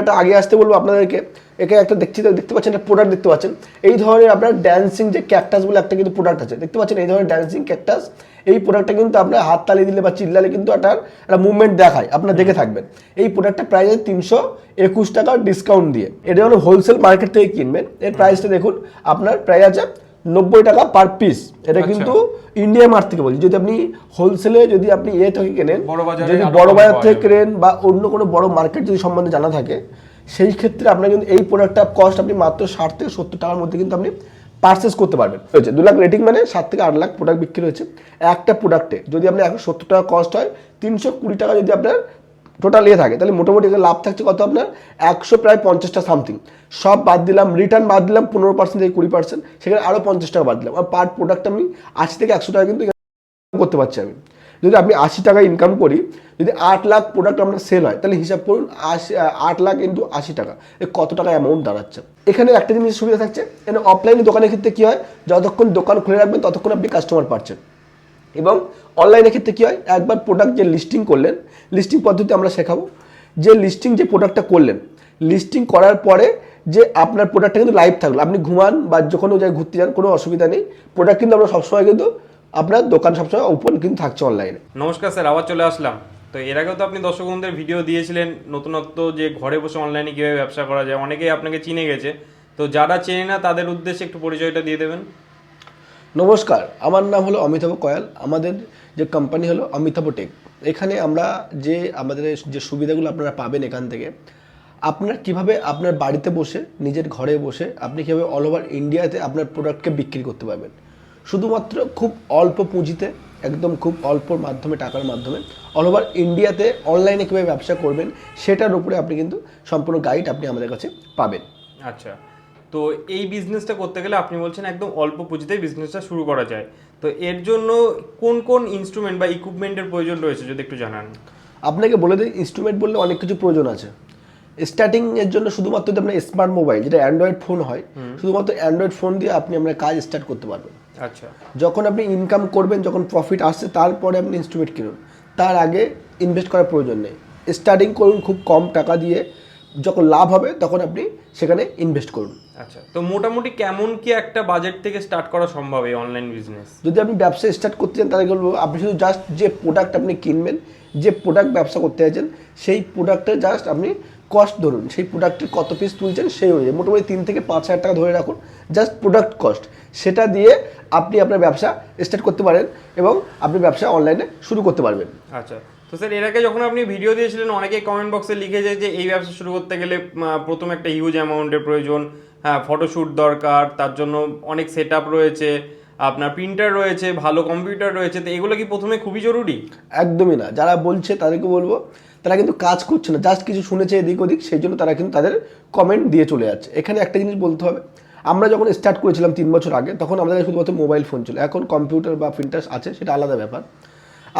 একটা আগে আসতে বলব আপনাদেরকে। একে একটা দেখছি দেখতে পাচ্ছেন, একটা প্রোডাক্ট দেখতে পাচ্ছেন। এই ধরনের আপনার ড্যান্সিং যে ক্যাকটাস বলে একটা কিন্তু প্রোডাক্ট আছে। দেখতে পাচ্ছেন, এই ধরনের ড্যান্সিং ক্যাকটাস এই প্রোডাক্টটা কিন্তু আপনার হাত তালি দিলে বা চিল্লালে কিন্তু একটা একটা মুভমেন্ট দেখায়। আপনারা দেখে থাকবেন। এই প্রোডাক্টটা প্রাইস আছে তিনশো একুশ টাকা ডিসকাউন্ট দিয়ে। এটা হলো হোলসেল মার্কেট থেকে কিনবেন। এর প্রাইসটা দেখুন, আপনার প্রাইস আছে নব্বই টাকা পার পিস এটা কিন্তু ইন্ডিয়া মার্ট থেকে বলছি। যদি আপনি হোলসেলে যদি আপনি এ থেকে কেনেন যদি বড় বাজার থেকে কেনেন বা অন্য কোনো বড় মার্কেট যদি সম্বন্ধে জানা থাকে সেই ক্ষেত্রে আপনার কিন্তু এই প্রোডাক্টটা কস্ট আপনি মাত্র ষাট থেকে সত্তর টাকার মধ্যে কিন্তু আপনি পারচেস করতে পারবেন। হয়েছে দু লাখ রেটিং মানে সাত থেকে আট লাখ প্রোডাক্ট বিক্রি হয়েছে। একটা প্রোডাক্টে যদি আপনার একশো সত্তর টাকা কস্ট হয় তিনশো কুড়ি টাকা যদি আপনার টোটাল ইয়ে থাকে। তাহলে মোটামুটি লাভ থাকছে কত আপনার? একশো প্রায় পঞ্চাশটা সামথিং সব বাদ দিলাম রিটার্ন বাদ দিলাম, পনেরো পার্সেন্ট থেকে কুড়ি পার্সেন্ট সেখানে আরও পঞ্চাশ টাকা বাদ দিলাম। আর পার প্রোডাক্ট আমি আশি থেকে একশো টাকা কিন্তু করতে পারছি আমি। যদি আপনি আশি টাকা ইনকাম করি, যদি আট লাখ প্রোডাক্ট আপনার সেল হয়, তাহলে হিসাব করুন আশি, আট লাখ ইন্টু আশি টাকা। কত টাকা অ্যামাউন্ট দাঁড়াচ্ছে? এখানে একটা জিনিস সুবিধা থাকছে, এখানে অফলাইনে দোকানের ক্ষেত্রে কী হয়? যতক্ষণ দোকান খুলে রাখবেন, ততক্ষণ আপনি কাস্টমার পাচ্ছেন। এবং অনলাইনের ক্ষেত্রে কী হয়? একবার প্রোডাক্ট যে লিস্টিং করলেন লিস্টিং পদ্ধতি আমরা শেখাবো। যে লিস্টিং যে প্রোডাক্টটা করলেন লিস্টিং করার পরে যে আপনার প্রোডাক্টটা কিন্তু লাইভ থাকল। আপনি ঘুমান বা যখন জায়গায় ঘুরতে যান, কোনো অসুবিধা নেই। প্রোডাক্ট কিন্তু আমরা সবসময় কিন্তু আপনার দোকান সবসময় ওপেন কিন্তু থাকছে অনলাইনে নমস্কার স্যার, আবার চলে আসলাম। তো এর আগেও তো আপনি দর্শক বন্ধুদের ভিডিও দিয়েছিলেন, নতুনত্ব যে ঘরে বসে অনলাইনে কীভাবে ব্যবসা করা যায়, অনেকেই আপনাকে চিনে গেছে। তো যারা চেনে না, তাদের উদ্দেশ্যে একটু পরিচয়টা দিয়ে দেবেন। নমস্কার, আমার নাম হলো অমিতাভ কয়াল। আমাদের যে কোম্পানি হলো অমিতাভ টেক। এখানে আমরা যে আমাদের যে সুবিধাগুলো আপনারা পাবেন এখান থেকে, আপনার কীভাবে আপনার বাড়িতে বসে, নিজের ঘরে বসে আপনি কীভাবে অল ওভার ইন্ডিয়াতে আপনার প্রোডাক্টকে বিক্রি করতে পারবেন। শুধুমাত্র খুব অল্প পুঁজিতে, একদম খুব অল্পর মাধ্যমে, টাকার মাধ্যমে অল ওভার ইন্ডিয়াতে অনলাইনে কীভাবে ব্যবসা করবেন, সেটার উপরে আপনি কিন্তু সম্পূর্ণ গাইড আপনি আমাদের কাছে পাবেন। আচ্ছা। তো এই বিজনেসটা করতে গেলে আপনি বলছেন একদম অল্প পুঁজিতেই বিজনেসটা শুরু করা যায়। তো এর জন্য কোন কোন ইনস্ট্রুমেন্ট বা ইকুইপমেন্টের প্রয়োজন রয়েছে যদি একটু জানান? আপনাকে বলে দিই ইনস্ট্রুমেন্ট বললে অনেক কিছু প্রয়োজন আছে। স্টার্টিং এর জন্য শুধুমাত্র যদি আপনার স্মার্ট মোবাইল যেটা অ্যান্ড্রয়েড ফোন হয় শুধুমাত্র অ্যান্ড্রয়েড ফোন দিয়ে আপনি আপনার কাজ স্টার্ট করতে পারবেন। আচ্ছা। যখন আপনি ইনকাম করবেন যখন প্রফিট আসছে তারপরে আপনি ইনস্ট্রুমেন্ট কিনুন। তার আগে ইনভেস্ট করার প্রয়োজন নেই। স্টার্টিং করুন খুব কম টাকা দিয়ে যখন লাভ হবে তখন আপনি সেখানে ইনভেস্ট করুন। আচ্ছা তো মোটামুটি কেমন কি একটা বাজেট থেকে স্টার্ট করা সম্ভব এই অনলাইন বিজনেস যদি আপনি ব্যবসা স্টার্ট করতে চান তাহলে বলব আপনি শুধু জাস্ট যে প্রোডাক্ট আপনি কিনবেন যে প্রোডাক্ট ব্যবসা করতে চাইছেন সেই প্রোডাক্টের জাস্ট আপনি কস্ট ধরুন সেই প্রোডাক্টের কত পিস তুলছেন সেই অনুযায়ী মোটামুটি তিন থেকে পাঁচ হাজার টাকা ধরে রাখুন জাস্ট প্রোডাক্ট কস্ট সেটা দিয়ে আপনি আপনার ব্যবসা স্টার্ট করতে পারেন এবং আপনি ব্যবসা অনলাইনে শুরু করতে পারবেন। আচ্ছা তো স্যার এর আগে যখন আপনি ভিডিও দিয়েছিলেন, অনেকেই কমেন্ট বক্সে লিখেছে যে, এই ব্যবসা শুরু করতে গেলে প্রথমে একটা হিউজ অ্যামাউন্টের প্রয়োজন। হ্যাঁ ফটোশ্যুট দরকার, তার জন্য অনেক সেট রয়েছে, আপনার প্রিন্টার রয়েছে, ভালো কম্পিউটার রয়েছে। তো এগুলো কি প্রথমে খুবই জরুরি? একদমই না। যারা বলছে তাদেরকে বলব, তারা কিন্তু কাজ করছে না। জাস্ট কিছু শুনেছে এদিক ওদিক, সেই জন্য তারা কিন্তু তাদের কমেন্ট দিয়ে চলে যাচ্ছে। এখানে একটা জিনিস বলতে হবে, আমরা যখন স্টার্ট করেছিলাম তিন বছর আগে, তখন আমাদের শুধুমাত্র মোবাইল ফোন ছিল। এখন কম্পিউটার বা প্রিন্টার আছে, সেটা আলাদা ব্যাপার।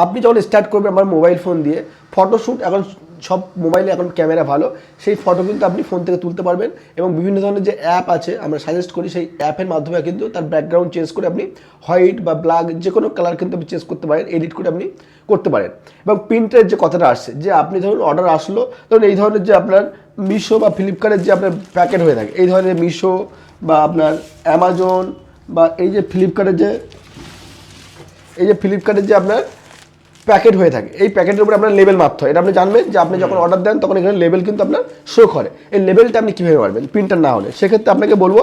আপনি যখন স্টার্ট করবেন আমার মোবাইল ফোন দিয়ে ফটোশ্যুট এখন সব মোবাইলে এখন ক্যামেরা ভালো, সেই ফটো কিন্তু আপনি ফোন থেকে তুলতে পারবেন এবং বিভিন্ন ধরনের যে অ্যাপ আছে, আমরা সাজেস্ট করি সেই অ্যাপের মাধ্যমে কিন্তু তার ব্যাকগ্রাউন্ড চেঞ্জ করে আপনি হোয়াইট বা ব্ল্যাক যে কোনো কালার কিন্তু আপনি চেঞ্জ করতে পারেন এডিট করে আপনি করতে পারেন। এবং প্রিন্টের যে কথাটা আসছে, যে আপনি ধরুন অর্ডার আসলো, ধরুন এই ধরনের যে আপনার মিশো বা ফ্লিপকার্টের যে আপনার প্যাকেট হয়ে থাকে, এই ধরনের মিশো বা আপনার অ্যামাজন বা এই যে ফ্লিপকার্টের যে, এই যে ফ্লিপকার্টের যে আপনার প্যাকেট হয়ে থাকে। এই প্যাকেটের উপরে আপনার লেবেল মারতে হয়। এটা আপনি জানবেন যে আপনি যখন অর্ডার দেন তখন এখানে লেবেল কিন্তু আপনার শো করে। এই লেবেলটা আপনি কীভাবে মারবেন? প্রিন্টার না হলে। সেক্ষেত্রে আপনাকে বলব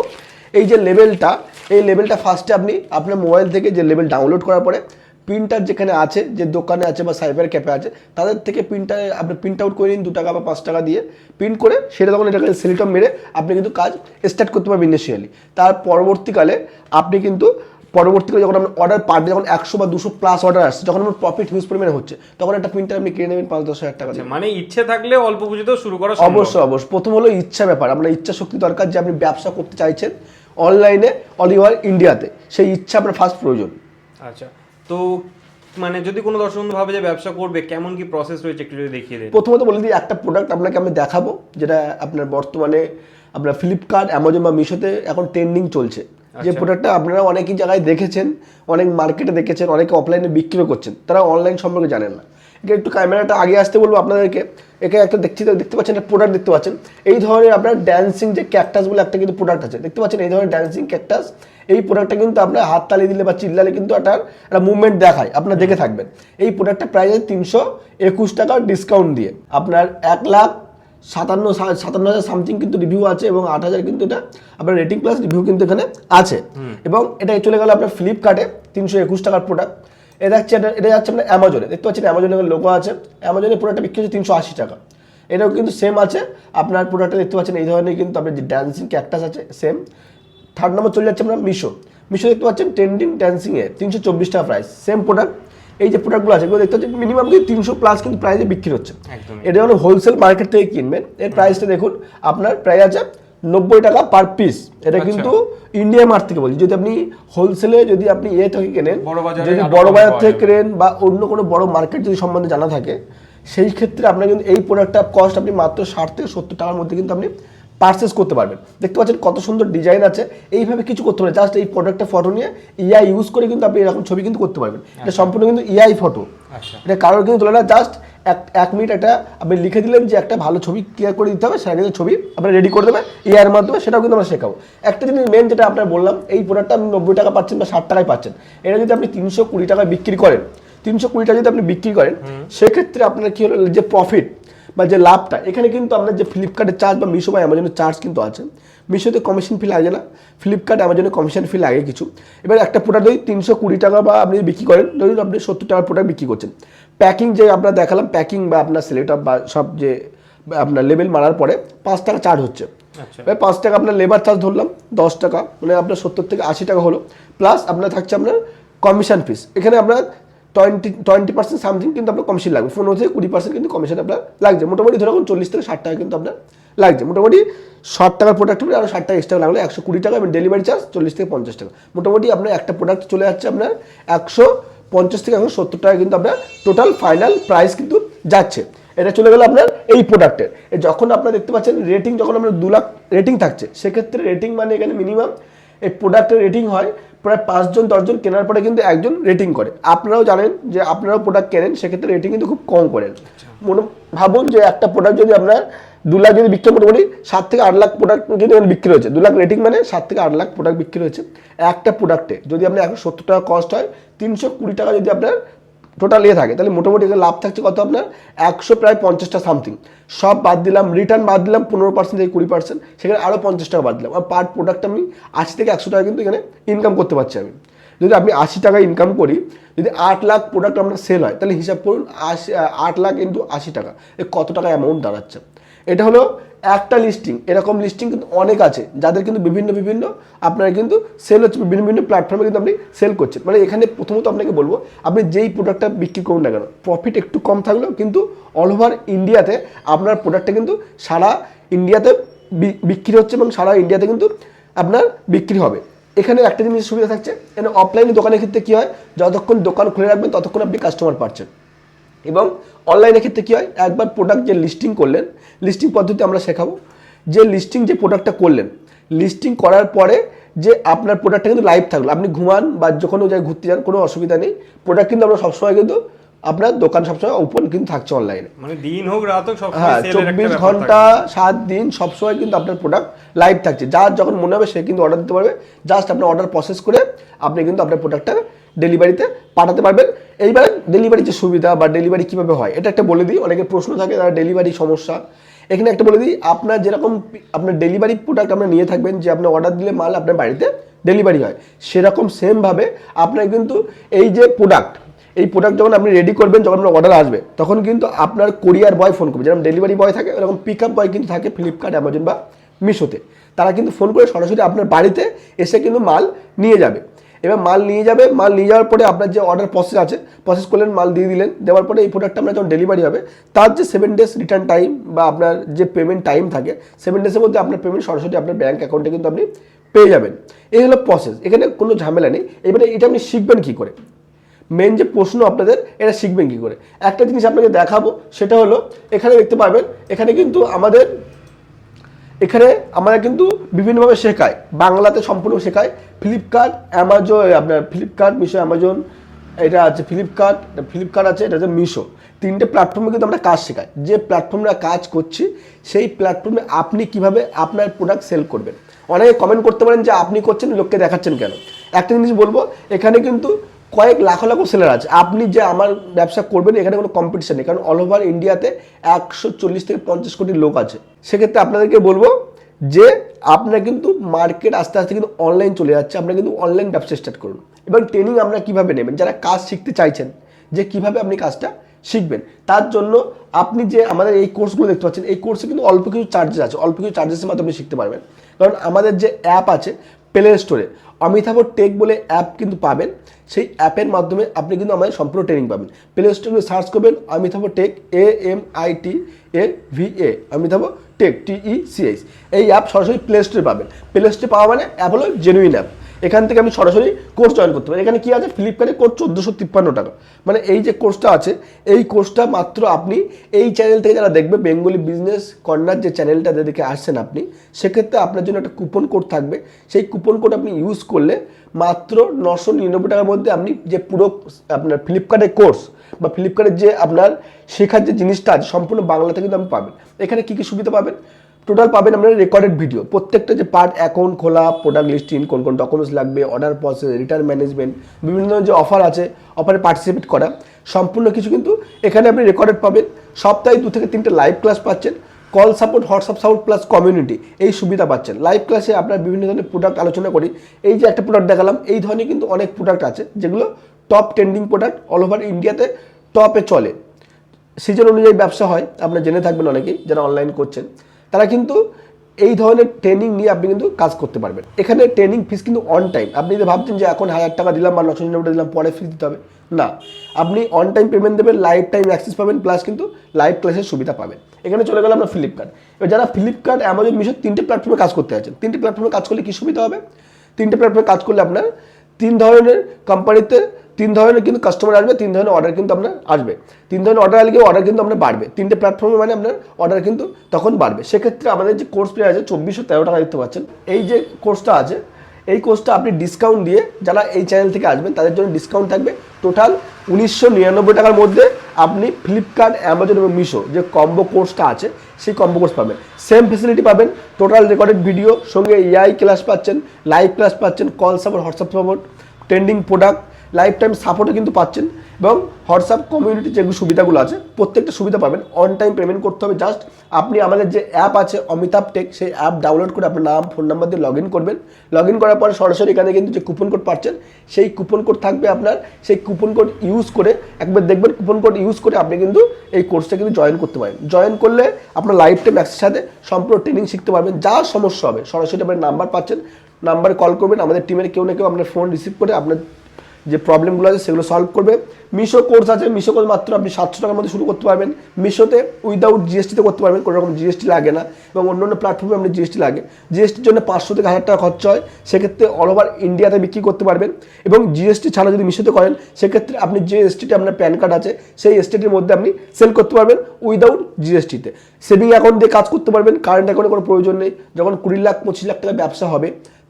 এই যে লেবেলটা এই লেবেলটা ফার্স্টে আপনি আপনার মোবাইল থেকে যে লেবেল ডাউনলোড করার পরে প্রিন্টার যেখানে আছে যে দোকানে আছে বা সাইবার ক্যাফে আছে তাদের থেকে প্রিন্টার আপনি প্রিন্ট আউট করে নিন দু টাকা বা পাঁচ টাকা দিয়ে। প্রিন্ট করে সেটা তখন এটাকে সিলিটম মেরে আপনি কিন্তু কাজ স্টার্ট করতে পারবেন ইনিশিয়ালি তার পরবর্তীকালে আপনি কিন্তু পরবর্তীকালে যখন আপনার অর্ডার পার ডে যখন একশো বা দুশো প্লাস অর্ডার আসছে যখন আমার প্রফিট হিউজ পরিমাণে হচ্ছে তখন একটা প্রিন্টার আপনি কিনে নেবেন পাঁচ দশ হাজার টাকা দিয়ে। আচ্ছা মানে ইচ্ছে থাকলে অল্প পুঁজিতেও শুরু করা অবশ্যই অবশ্যই। প্রথম হলো ইচ্ছা ব্যাপার। আপনার ইচ্ছা শক্তি দরকার যে আপনি ব্যবসা করতে চাইছেন অনলাইনে অল ওভার ইন্ডিয়াতে সেই ইচ্ছা আপনার ফার্স্ট প্রয়োজন। আচ্ছা তো মানে যদি কোনো দর্শক বন্ধু ভাবে যে ব্যবসা করবে কেমন কি প্রসেস রয়েছে একটু যদি দেখিয়ে দেন। প্রথমত বলে দিই একটা প্রোডাক্ট আপনাকে আমি দেখাবো যেটা আপনার বর্তমানে আপনার ফ্লিপকার্ট অ্যামাজন বা মিশোতে এখন ট্রেন্ডিং চলছে। যে আচ্ছা। প্রোডাক্টটা আপনারা অনেকই জায়গায় দেখেছেন অনেক মার্কেটে দেখেছেন অনেকে অফলাইনে বিক্রিও করছেন। তারা অনলাইন সম্পর্কে জানেন না। একে একটু ক্যামেরাটা আগে আসতে বলব আপনাদেরকে। এখানে একটা দেখছি দেখতে পাচ্ছেন একটা প্রোডাক্ট দেখতে পাচ্ছেন। এই ধরনের আপনার ড্যান্সিং যে ক্যাকটাস বলে একটা কিন্তু প্রোডাক্ট আছে। দেখতে পাচ্ছেন এই ধরনের ড্যান্সিং ক্যাকটাস এই প্রোডাক্টটা কিন্তু আপনার হাত তালি দিলে বা চিল্লালে কিন্তু একটা একটা মুভমেন্ট দেখায়। আপনারা দেখে থাকবেন। এই প্রোডাক্টটা প্রায় তিনশো একুশ টাকা ডিসকাউন্ট দিয়ে। আপনার এক লাখ সাতান্ন সাতান্ন হাজার সামথিং কিন্তু রিভিউ আছে এবং আট হাজার কিন্তু এটা আপনার রেটিং প্লাস রিভিউ কিন্তু এখানে আছে। এবং এটা চলে গেল আপনার ফ্লিপকার্টে তিনশো একুশ টাকার প্রোডাক্ট এটা যাচ্ছে এটা এটা যাচ্ছে আপনার অ্যামাজনে দেখতে পাচ্ছেন অ্যামাজনের লোগো আছে। অ্যামাজনের প্রোডাক্টটা বিক্রি হচ্ছে তিনশো আশি টাকা। এটাও কিন্তু সেম আছে। আপনার প্রোডাক্টটা দেখতে পাচ্ছেন এই ধরনের কিন্তু আপনার যে ড্যান্সিং ক্যাকটাস আছে সেম থার্ড নম্বর চলে যাচ্ছে আমরা মিশো মিশো দেখতে পাচ্ছেন ট্রেন্ডিং ড্যান্সিংয়ে তিনশো চব্বিশ টাকা প্রাইস সেম প্রোডাক্ট এই যে প্রোডাক্টগুলো আছে এগুলো দেখতে পাচ্ছেন মিনিমাম কিন্তু তিনশো প্লাস কিন্তু প্রাইসে বিক্রি হচ্ছে। এটা হলো হোলসেল মার্কেট থেকে কিনবেন। এর প্রাইসটা দেখুন আপনার প্রাইস আছে নব্বই টাকা পার পিস এটা আচ্ছা। কিন্তু ইন্ডিয়া মার্ট থেকে বলছি। যদি আপনি হোলসেলে যদি আপনি ইয়ে থেকে কেনেন যদি বড় বাজার থেকে কেনেন বা অন্য কোনো বড় মার্কেট যদি সম্বন্ধে জানা থাকে সেই ক্ষেত্রে আপনার কিন্তু এই প্রোডাক্টটা কস্ট আপনি মাত্র ষাট থেকে সত্তর টাকার মধ্যে কিন্তু আপনি পারচেস করতে পারবেন। দেখতে পাচ্ছেন কত সুন্দর ডিজাইন আছে। এইভাবে কিছু করতে পারেন জাস্ট এই প্রোডাক্টটা ফটো নিয়ে ইআই ইউজ করে কিন্তু আপনি এরকম ছবি কিন্তু করতে পারবেন। এটা সম্পূর্ণ কিন্তু ইআই ফটো আচ্ছা। এটা কারোর কিন্তু তোলে না জাস্ট এক এক মিনিট একটা আপনি লিখে দিলেন যে একটা ভালো ছবি ক্লিয়ার করে দিতে হবে সেটা কিন্তু ছবি আপনার রেডি করে দেবে এআইয়ের মাধ্যমে সেটাও কিন্তু আমরা শেখাবো। একটা জিনিস মেন যেটা আপনার বললাম এই প্রোডাক্টটা আপনি নব্বই টাকা পাচ্ছেন বা ষাট টাকায় পাচ্ছেন। এটা যদি আপনি তিনশো কুড়ি টাকায় বিক্রি করেন তিনশো কুড়ি টাকা যদি আপনি বিক্রি করেন সেক্ষেত্রে আপনার কি হলো যে প্রফিট বা যে লাভটা এখানে কিন্তু আপনার যে ফ্লিপকার্টের চার্জ বা মিশো বা অ্যামাজনের চার্জ কিন্তু আছে। মিশোতে কমিশন ফি লাগে না। ফ্লিপকার্ট অ্যামাজনে কমিশন ফি লাগে কিছু। এবার একটা প্রোডাক্ট যদি তিনশো কুড়ি টাকা বা আপনি বিক্রি করেন ধরুন আপনি সত্তর টাকার প্রোডাক্ট বিক্রি করছেন। প্যাকিং যে আপনার দেখালাম প্যাকিং বা আপনার সিলেটপ বা সব যে আপনার লেবেল মারার পরে পাঁচ টাকা চার্জ হচ্ছে। আচ্ছা। এবার পাঁচ টাকা আপনার লেবার চার্জ ধরলাম দশ টাকা মানে আপনার সত্তর থেকে আশি টাকা হলো। প্লাস আপনার থাকছে আপনার কমিশন ফিস এখানে আপনার টোয়েন্টি টোয়েন্টি পার্সেন্ট সামথিং কিন্তু আপনার কমিশন লাগবে। পনেরো থেকে কুড়ি পার্সেন্ট কিন্তু কমিশন আপনার লাগছে। মোটামুটি ধরুন চল্লিশ থেকে ষাট টাকা কিন্তু আপনার লাগছে। মোটামুটি ষাট টাকার প্রোডাক্ট হলে আরও ষাট টাকা এক্সট্রা লাগল, একশো কুড়ি টাকা এবং ডেলিভারি চার্জ চল্লিশ থেকে পঞ্চাশ টাকা। মোটামুটি আপনার একটা প্রোডাক্ট চলে যাচ্ছে আপনার একশো পঞ্চাশ থেকে একশো সত্তর টাকা কিন্তু আপনার টোটাল ফাইনাল প্রাইস কিন্তু যাচ্ছে। এটা চলে গেল আপনার এই প্রোডাক্টের যখন আপনারা দেখতে পাচ্ছেন রেটিং যখন আপনার দু লাখ রেটিং থাকছে, সেক্ষেত্রে রেটিং মানে এখানে মিনিমাম এই প্রোডাক্টের রেটিং হয়, প্রায় পাঁচজন, দশজন কেনার পরে কিন্তু একজন রেটিং করে। আপনারাও জানেন যে আপনারাও প্রোডাক্ট কেনেন, সেক্ষেত্রে রেটিং কিন্তু খুব কম করেন। মনে ভাবুন যে একটা প্রোডাক্ট যদি আপনার দু লাখ যদি বিক্রি মোটামুটি সাত থেকে আট লাখ প্রোডাক্ট কিন্তু বিক্রি হয়েছে। দু লাখ রেটিং মানে সাত থেকে আট লাখ প্রোডাক্ট বিক্রি হয়েছে। একটা প্রোডাক্টে যদি আপনার একশো সত্তর টাকা কস্ট হয়, তিনশো কুড়ি টাকা যদি আপনার টোটাল ইয়ে থাকে। তাহলে মোটামুটি এখানে লাভ থাকছে কত আপনার? একশো প্রায় পঞ্চাশটা সামথিং সব বাদ দিলাম রিটার্ন বাদ দিলাম, পনেরো পার্সেন্ট থেকে কুড়ি পার্সেন্ট সেখানে আরও পঞ্চাশ টাকা বাদ দিলাম। আর পার প্রোডাক্ট আমি আশি থেকে একশো টাকা কিন্তু এখানে ইনকাম করতে পারছি আমি। যদি আপনি আশি টাকা ইনকাম করি, যদি আট লাখ প্রোডাক্ট আমরা সেল হয়, তাহলে হিসাব করুন আশি, আট লাখ ইন্টু আশি টাকা। এ কত টাকা অ্যামাউন্ট দাঁড়াচ্ছে? এটা হলো একটা লিস্টিং এরকম লিস্টিং কিন্তু অনেক আছে, যাদের কিন্তু বিভিন্ন বিভিন্ন, আপনার কিন্তু সেল হচ্ছে, বিভিন্ন বিভিন্ন প্ল্যাটফর্মে কিন্তু আপনি সেল করছেন। মানে এখানে প্রথমত আপনাকে বলব, আপনি যেই প্রোডাক্টটা বিক্রি করুন না কেন প্রফিট একটু কম থাকলেও কিন্তু অল ওভার ইন্ডিয়াতে আপনার প্রোডাক্টটা কিন্তু সারা ইন্ডিয়াতে বিক্রি হচ্ছে এবং সারা ইন্ডিয়াতে কিন্তু আপনার বিক্রি হবে। এখানে একটা জিনিস সুবিধা থাকছে, এখানে অফলাইনে দোকানের ক্ষেত্রে কী হয়, যতক্ষণ দোকান খুলে রাখবেন, ততক্ষণ আপনি কাস্টমার পাচ্ছেন। এবং অনলাইনের ক্ষেত্রে কী হয়? একবার প্রোডাক্ট যে লিস্টিং করলেন লিস্টিং পদ্ধতি আমরা শেখাবো। যে লিস্টিং যে প্রোডাক্টটা করলেন লিস্টিং করার পরে যে আপনার প্রোডাক্টটা কিন্তু লাইভ থাকল। আপনি ঘুমান বা যখন জায়গায় ঘুরতে যান কোনো অসুবিধা নেই। প্রোডাক্ট কিন্তু আমরা সবসময় কিন্তু আপনার দোকান সবসময় ওপেন কিন্তু থাকছে অনলাইনে মানে দিন হোক রাত হোক হ্যাঁ চব্বিশ ঘণ্টা সাত দিন সবসময় কিন্তু আপনার প্রোডাক্ট লাইভ থাকছে। যার যখন মনে হবে সে কিন্তু অর্ডার দিতে পারবে। জাস্ট আপনার অর্ডার প্রসেস করে আপনি কিন্তু আপনার প্রোডাক্টটা ডেলিভারিতে পাঠাতে পারবেন। এইবারে ডেলিভারি যে সুবিধা বা ডেলিভারি কীভাবে হয়, এটা একটা বলে দিই। অনেকের প্রশ্ন থাকে, তারা ডেলিভারি সমস্যা। এখানে একটা বলে দিই, আপনার যেরকম আপনার ডেলিভারি প্রোডাক্ট আপনার নিয়ে থাকবেন, যে আপনার অর্ডার দিলে মাল আপনার বাড়িতে ডেলিভারি হয়, সেরকম সেমভাবে আপনার কিন্তু এই যে প্রোডাক্ট এই প্রোডাক্ট যখন আপনি রেডি করবেন, যখন আপনার অর্ডার আসবে, তখন কিন্তু আপনার কোরিয়ার বয় ফোন করবে। যেরকম ডেলিভারি বয় থাকে এরকম পিক আপ বয় কিন্তু থাকে ফ্লিপকার্ট অ্যামাজন বা মিশোতে তারা কিন্তু ফোন করে সরাসরি আপনার বাড়িতে এসে কিন্তু মাল নিয়ে যাবে। এবার মাল নিয়ে যাবে, মাল নিয়ে যাওয়ার পরে আপনার যে অর্ডার প্রসেস আছে প্রসেস করলেন, মাল দিয়ে দিলেন, দেওয়ার পরে এই প্রোডাক্টটা আপনার যখন ডেলিভারি হবে, তার যে সেভেন ডেজ রিটার্ন টাইম বা আপনার যে পেমেন্ট টাইম থাকে সেভেন ডেজের মধ্যে আপনার পেমেন্ট সরাসরি আপনার ব্যাঙ্ক অ্যাকাউন্টে কিন্তু আপনি পেয়ে যাবেন। এই হলো প্রসেস এখানে কোনো ঝামেলা নেই। এবারে এটা আপনি শিখবেন কী করে? মেন যে প্রশ্ন আপনাদের, এটা শিখবেন কী করে? একটা জিনিস আপনাকে দেখাবো, সেটা হলো, এখানে দেখতে পাবেন, এখানে কিন্তু আমাদের এখানে আমরা কিন্তু বিভিন্নভাবে শেখায়। বাংলাতে সম্পূর্ণ শেখায়। ফ্লিপকার্ট অ্যামাজন আপনার ফ্লিপকার্ট, মিশো অ্যামাজন এটা আছে ফ্লিপকার্ট ফ্লিপকার্ট আছে, এটা হচ্ছে মিশো। তিনটে প্ল্যাটফর্মে কিন্তু আমরা কাজ শেখাই। যে প্ল্যাটফর্মে কাজ করছি, সেই প্ল্যাটফর্মে আপনি কীভাবে আপনার প্রোডাক্ট সেল করবেন? অনেকে কমেন্ট করতে পারেন যে আপনি করছেন, লোককে দেখাচ্ছেন কেন? একটা জিনিস বলব, এখানে কিন্তু কয়েক লাখ লাখ সেলার আছে। আপনি যে আমার ব্যবসা করবেন, এখানে কোনো কম্পিটিশন নেই। কারণ অল ওভার ইন্ডিয়াতে একশো চল্লিশ থেকে পঞ্চাশ কোটি লোক আছে। সেক্ষেত্রে আপনাদেরকে বলব যে, আপনার কিন্তু মার্কেট আস্তে আস্তে কিন্তু অনলাইন চলে যাচ্ছে। আপনারা কিন্তু অনলাইন ব্যবসা স্টার্ট করুন। এবং ট্রেনিং আপনারা কীভাবে নেবেন? যারা কাজ শিখতে চাইছেন, যে কীভাবে আপনি কাজটা শিখবেন? তার জন্য আপনি যে আমাদের এই কোর্সগুলো দেখতে পাচ্ছেন, এই কোর্সে কিন্তু অল্প কিছু চার্জেস আছে। অল্প কিছু চার্জেসের মাধ্যমে শিখতে পারবেন। কারণ আমাদের যে অ্যাপ আছে প্লে স্টোরে অমিতাভ টেক বলে অ্যাপ কিন্তু পাবেন। সেই অ্যাপের মাধ্যমে আপনি কিন্তু আমাদের সম্পূর্ণ ট্রেনিং পাবেন। প্লে স্টোরে সার্চ করবেন Amitabh tech A M I T A V A Amitabh tech TE CS এই অ্যাপ সরাসরি প্লে স্টোরে পাবেন। প্লে স্টোরে পাওয়া মানে অ্যাপ হলো জেনুইন অ্যাপ এখান থেকে আমি সরাসরি কোর্স জয়েন করতে পারি। এখানে কি আছে? ফ্লিপকার্টে কোর্স চোদ্দোশো তিপ্পান্ন টাকা। মানে এই যে কোর্সটা আছে, এই কোর্সটা মাত্র আপনি এই চ্যানেল থেকে যারা দেখবে বেঙ্গলি বিজনেস কর্নার যে চ্যানেলটা দেখে আসছেন আপনি, সেক্ষেত্রে আপনার জন্য একটা কুপন কোড থাকবে। সেই কুপন কোড আপনি ইউজ করলে মাত্র নশো নিরানব্বই টাকার মধ্যে আপনি যে পুরো, আপনার ফ্লিপকার্টের কোর্স বা ফ্লিপকার্টের যে আপনার শেখার যে জিনিসটা আছে, সম্পূর্ণ বাংলাতে কিন্তু আপনি পাবেন। এখানে কী কী সুবিধা পাবেন? টোটাল পাবেন আপনারা রেকর্ডেড ভিডিও প্রত্যেকটা যে পার্ট অ্যাকাউন্ট খোলা প্রোডাক্ট লিস্টিং কোন কোন ডকুমেন্টস লাগবে অর্ডার প্রসেস রিটার্ন ম্যানেজমেন্ট বিভিন্ন ধরনের যে অফার আছে অফারে পার্টিসিপেট করা। সম্পূর্ণ কিছু কিন্তু এখানে আপনি রেকর্ডেড পাবেন। সপ্তাহে দু থেকে তিনটে লাইভ ক্লাস পাচ্ছেন। Call support WhatsApp support plus community এই সুবিধা পাচ্ছেন। লাইভ ক্লাসে আপনার বিভিন্ন ধরনের প্রোডাক্ট আলোচনা করি। এই যে একটা প্রোডাক্ট দেখালাম, এই ধরনের কিন্তু অনেক প্রোডাক্ট আছে, যেগুলো top trending product all over ইন্ডিয়াতে টপে চলে। সিজন অনুযায়ী ব্যবসা হয়, আপনারা জেনে থাকবেন অনেকেই যারা অনলাইন করছেন। তারা কিন্তু এই ধরনের ট্রেনিং নিয়ে আপনি কিন্তু কাজ করতে পারবেন। এখানে ট্রেনিং ফিস কিন্তু অন টাইম আপনি যদি ভাবছেন যে এখন হাজার টাকা দিলাম বা নশো নিরানব্বই দিলাম, পরে ফিস দিতে হবে। না। আপনি অন টাইম পেমেন্ট দেবেন লাইফ টাইম অ্যাক্সেস পাবেন প্লাস কিন্তু লাইভ ক্লাসের সুবিধা পাবেন। এখানে চলে গেলাম আমরা ফ্লিপকার্ট এবার যারা ফ্লিপকার্ট অ্যামাজন মিশো তিনটে প্ল্যাটফর্মে কাজ করতে আছেন তিনটে প্ল্যাটফর্মে কাজ করলে কী সুবিধা হবে? তিনটে প্ল্যাটফর্মে কাজ করলে আপনার তিন ধরনের কোম্পানিতে তিন ধরনের কিন্তু কাস্টমার আসবে, তিন ধরনের অর্ডার কিন্তু আপনার আসবে। তিন ধরনের অর্ডার আসলে অর্ডার কিন্তু আপনার বাড়বে। তিনটে প্ল্যাটফর্মে মানে আপনার অর্ডার কিন্তু তখন বাড়বে। সেক্ষেত্রে আমাদের যে কোর্স পে আছে, চব্বিশশো তেরো টাকা দিতে পারছেন এই যে কোর্সটা আছে, এই কোর্সটা আপনি ডিসকাউন্ট দিয়ে যারা এই চ্যানেল থেকে আসবেন, তাদের জন্য ডিসকাউন্ট থাকবে। টোটাল উনিশশো নিরানব্বই টাকার মধ্যে আপনি ফ্লিপকার্ট অ্যামাজন এবং মিশো যে কম্বো কোর্সটা আছে, সেই কম্বো কোর্স পাবেন। সেম ফেসিলিটি পাবেন টোটাল রেকর্ডেড ভিডিও সঙ্গে এআই ক্লাস পাচ্ছেন লাইভ ক্লাস পাচ্ছেন call support WhatsApp support trending product life time সাপোর্টও কিন্তু পাচ্ছেন এবং হোয়াটসঅ্যাপ কমিউনিটি যেগুলো সুবিধাগুলো আছে, প্রত্যেকটা সুবিধা পাবেন। অন টাইম পেমেন্ট করতে হবে। জাস্ট আপনি আমাদের যে অ্যাপ আছে, অমিতাভ টেক সেই অ্যাপ ডাউনলোড করে আপনার নাম ফোন নাম্বার দিয়ে লগ ইন করবেন। লগ ইন করার পরে সরাসরি এখানে কিন্তু যে কুপন কোড পাচ্ছেন, সেই কুপন কোড থাকবে আপনার, সেই কুপন কোড ইউজ করে, একবার দেখবেন কুপন কোড ইউজ করে আপনি কিন্তু এই কোর্সটা কিন্তু জয়েন করতে পারেন। জয়েন করলে আপনার লাইফ টাইম অ্যাক্সের সাথে সম্পূর্ণ ট্রেনিং শিখতে পারবেন। যা সমস্যা হবে, সরাসরি আপনার নাম্বার পাচ্ছেন নাম্বারে কল করবেন। আমাদের টিমের কেউ না কেউ আপনার ফোন রিসিভ করে আপনার যে প্রবলেমগুলো আছে সেগুলো সলভ করবে। মিশো কোর্স আছে মিশো কোর্স মাত্র আপনি সাতশো টাকার মধ্যে শুরু করতে পারবেন। মিশোতে উইদাউট জিএসটিতে করতে পারবেন, কোনো রকম জিএসটি লাগে না। এবং অন্য অন্য প্ল্যাটফর্মে আপনি জিএসটি লাগে। জিএসটির জন্য পাঁচশো থেকে হাজার টাকা খরচা হয়। সেক্ষেত্রে অল ওভার ইন্ডিয়াতে বিক্রি করতে পারবেন। এবং জিএসটি ছাড়া যদি মিশোতে করেন, সেক্ষেত্রে আপনি যে এসটিতে আপনার প্যান কার্ড আছে, সেই এসটিটির মধ্যে আপনি সেল করতে পারবেন উইদাউট জিএসটিতে সেভিং অ্যাকাউন্ট দিয়ে কাজ করতে পারবেন। কারেন্ট অ্যাকাউন্টে কোনো প্রয়োজন নেই। যখন কুড়ি লাখ, পঁচিশ লাখ টাকা ব্যবসা হবে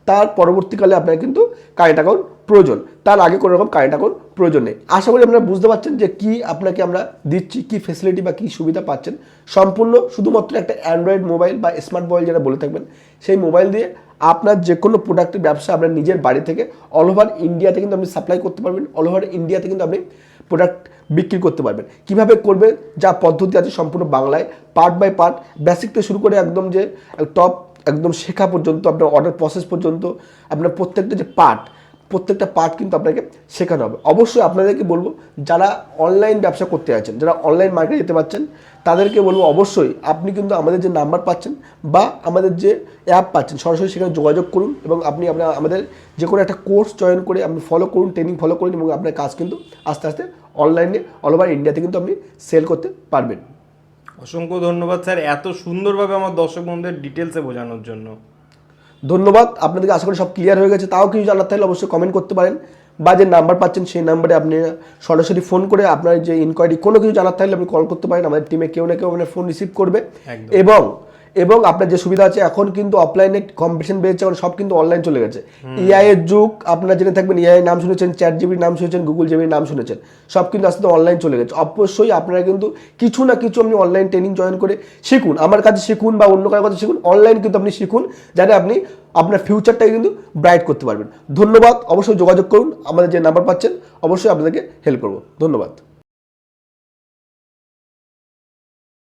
তার পরবর্তীকালে আপনার কিন্তু কারেন্ট অ্যাকাউন্ট প্রয়োজন। তার আগে কোনো রকম কারেন্ট অ্যাকাউন্ট প্রয়োজন নেই। আশা করি আপনারা বুঝতে পারছেন যে কি আপনাকে আমরা দিচ্ছি, কি ফেসিলিটি বা কী সুবিধা পাচ্ছেন। সম্পূর্ণ শুধুমাত্র একটা অ্যান্ড্রয়েড মোবাইল বা স্মার্ট মোবাইল যেটা বলে থাকবেন, সেই মোবাইল দিয়ে আপনার যে কোনো প্রোডাক্টের ব্যবসা আপনার নিজের বাড়ি থেকে অল ওভার ইন্ডিয়াতে কিন্তু আপনি সাপ্লাই করতে পারবেন অল ওভার ইন্ডিয়াতে কিন্তু আপনি প্রোডাক্ট বিক্রি করতে পারবেন। কীভাবে করবেন? যা পদ্ধতি আছে সম্পূর্ণ বাংলায় পার্ট বাই পার্ট বেসিক থেকে শুরু করে একদম যে টপ একদম শেখা পর্যন্ত, আপনার অর্ডার প্রসেস পর্যন্ত, আপনার প্রত্যেকটা যে পার্ট প্রত্যেকটা পার্ট কিন্তু আপনাকে শেখানো হবে। অবশ্যই আপনাদেরকে বলব, যারা অনলাইন ব্যবসা করতে আছেন যারা অনলাইন মার্কেটে যেতে পারছেন, তাদেরকে বলব অবশ্যই আপনি কিন্তু আমাদের যে নাম্বার পাচ্ছেন বা আমাদের যে অ্যাপ পাচ্ছেন, সরাসরি সেখানে যোগাযোগ করুন এবং আপনি আপনার আমাদের যে কোনো একটা কোর্স জয়েন করে আপনি ফলো করুন ট্রেনিং ফলো করুন এবং আপনার কাজ কিন্তু আস্তে আস্তে অনলাইনে অল ওভার ইন্ডিয়াতে কিন্তু আপনি সেল করতে পারবেন। অসংখ্য ধন্যবাদ স্যার এত সুন্দরভাবে আমার দর্শক বন্ধুদের ডিটেলসে বোঝানোর জন্য। ধন্যবাদ আপনাদেরকে আশা করি সব ক্লিয়ার হয়ে গেছে। তাও কিছু জানার থাকলে অবশ্যই কমেন্ট করতে পারেন। বা যে নাম্বার পাচ্ছেন সেই নাম্বারে আপনি সরাসরি ফোন করে আপনার যে ইনকোয়ারি কোনো কিছু জানার থাকলে আপনি কল করতে পারেন। আমাদের টিমে কেউ না কেউ আপনার ফোন রিসিভ করবে। এবং এবং আপনার যে সুবিধা আছে এখন কিন্তু অফলাইনে কম্পিটিশন বেড়েছে এখন সব কিন্তু অনলাইন চলে গেছে। এআই এর যুগ আপনারা জেনে থাকবেন এআই নাম শুনেছেন চ্যাট জিবির নাম শুনেছেন গুগল জিবির নাম শুনেছেন সব কিন্তু আস্তে অনলাইন চলে গেছে। অবশ্যই আপনারা কিন্তু কিছু না কিছু আপনি অনলাইন ট্রেনিং জয়েন করে শিখুন। আমার কাছে শিখুন বা অন্য কারোর কাছে শিখুন অনলাইন কিন্তু আপনি শিখুন যাতে আপনি আপনার ফিউচারটাকে কিন্তু ব্রাইট করতে পারবেন। ধন্যবাদ অবশ্যই যোগাযোগ করুন আমাদের যে নাম্বার পাচ্ছেন অবশ্যই আপনাদেরকে হেল্প করব। ধন্যবাদ।